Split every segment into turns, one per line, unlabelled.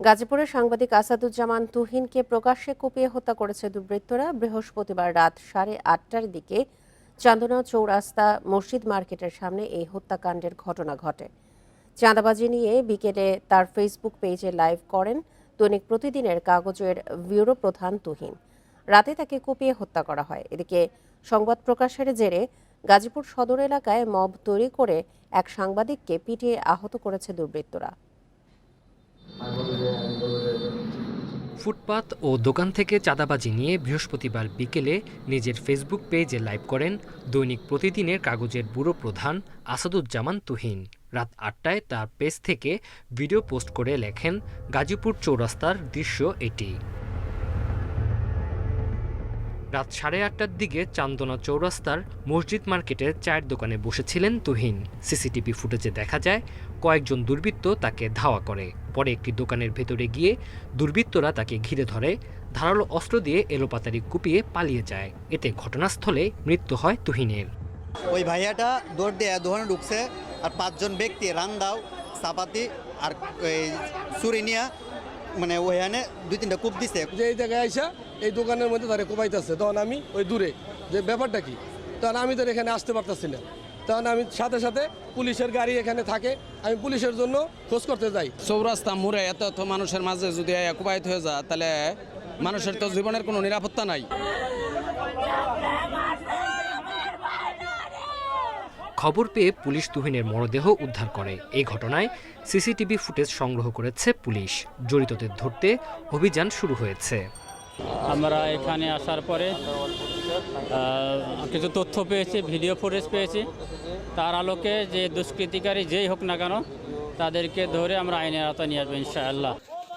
গাজীপুরের সাংবাদিক আসাদুজ্জামান তুহিনকে প্রকাশ্যে কুপিয়ে হত্যা করেছে দুর্বৃত্তরা। বৃহস্পতিবার রাত সাড়ে আটটার দিকে চান্দনা চৌরাস্তা মসজিদ মার্কেটের সামনে এই হত্যাকাণ্ডের ঘটনা ঘটে। চাঁদাবাজি নিয়ে বিকেলে তার ফেসবুক পেজে লাইভ করেন দৈনিক প্রতিদিনের কাগজের ব্যুরো প্রধান তুহিন। রাতে তাকে কুপিয়ে হত্যা করা হয়। এদিকে সংবাদ প্রকাশের জেরে গাজীপুর সদর এলাকায় মব তৈরি করে এক সাংবাদিককে পিটিয়ে আহত করেছে দুর্বৃত্তরা।
ফুটপাত ও দোকান থেকে চাঁদাবাজি নিয়ে বৃহস্পতিবার বিকেলে নিজের ফেসবুক পেজে লাইভ করেন দৈনিক প্রতিদিনের কাগজের ব্যুরো প্রধান আসাদুজ্জামান তুহিন। রাত আটটায় তার পেজ থেকে ভিডিও পোস্ট করে লেখেন, গাজীপুর চৌরাস্তার দৃশ্য এটি। রাত সাড়ে আটটার দিকে চান্দনা চৌরাস্তার মসজিদ মার্কেটের চায়ের দোকানে বসেছিলেন তুহিন। সিসিটিভি ফুটেজে দেখা যায়, কয়েকজন দুর্বৃত্ত তাকে ধাওয়া করে। পরে একটি দোকানের ভেতরে গিয়ে দুর্বৃত্তরা তাকে ঘিরে ধরে, ধারালো অস্ত্র দিয়ে এলোপাতারি কুপিয়ে পালিয়ে যায়। এতে ঘটনাস্থলে মৃত্যু হয় তুহিনের।
ওই ভাইয়াটা দৌড় দিয়ে দোকানে ঢুকছে আর পাঁচজন ব্যক্তি রান্দাও, চাপাতি আর চুরি নিয়া মানে ওই আনে দুই তিনটা কূপ দিছে।
যে এই জায়গায় আইসা এই দোকানের মধ্যে তারা কোপাইতেছে। তখন আমি ওই দূরে যে ব্যাপারটা কি? তখন আমি তো এখানে আসতে পারতেছি না। তখন আমি সাথে সাথে পুলিশের গাড়ি এখানে থাকে আমি পুলিশের জন্য খোঁজ করতে যাই।
চৌরাস্তা মোড়ে এত এত মানুষের মাঝে যদি কোপাইত হয়ে যায় তাহলে মানুষের তো জীবনের কোনো নিরাপত্তা নাই।
খবর পেয়ে পুলিশ তুহিনের মরদেহ উদ্ধার করে। এই ঘটনায় সিসিটিভি ফুটেজ সংগ্রহ করেছে পুলিশ। জড়িতদের ধরতে অভিযান শুরু হয়েছে।
আমরা এখানে আসার পরে কিছু তথ্য পেয়েছি, ভিডিও ফুটেজ পেয়েছি। তার আলোকে যে দুষ্কৃতিকারী যেই হোক না কেন, তাদেরকে ধরে আমরা আইনের আওতায় নিয়ে আসব, ইনশাআল্লাহ।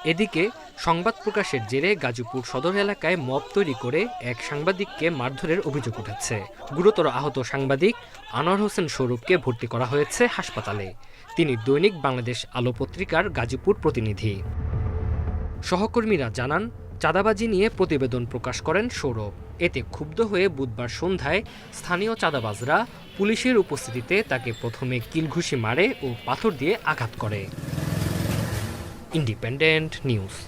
এদিকে, সংবাদ প্রকাশের জেরে গাজীপুর সদর এলাকায় মব তৈরি করে এক সাংবাদিককে মারধরের অভিযোগ উঠেছে। গুরুতর আহত সাংবাদিক আনোয়ার হোসেন স্বরূপকে ভর্তি করা হয়েছে হাসপাতালে। তিনি দৈনিক বাংলাদেশ আলো পত্রিকার গাজীপুর প্রতিনিধি। সহকর্মীরা জানান, চাঁদাবাজি নিয়ে প্রতিবেদন প্রকাশ করেন সৌরভ। এতে ক্ষুব্ধ হয়ে বুধবার সন্ধ্যায় স্থানীয় চাঁদাবাজরা পুলিশের উপস্থিতিতে তাকে প্রথমে কিলঘুষি মারে ও পাথর দিয়ে আঘাত করে। independent news.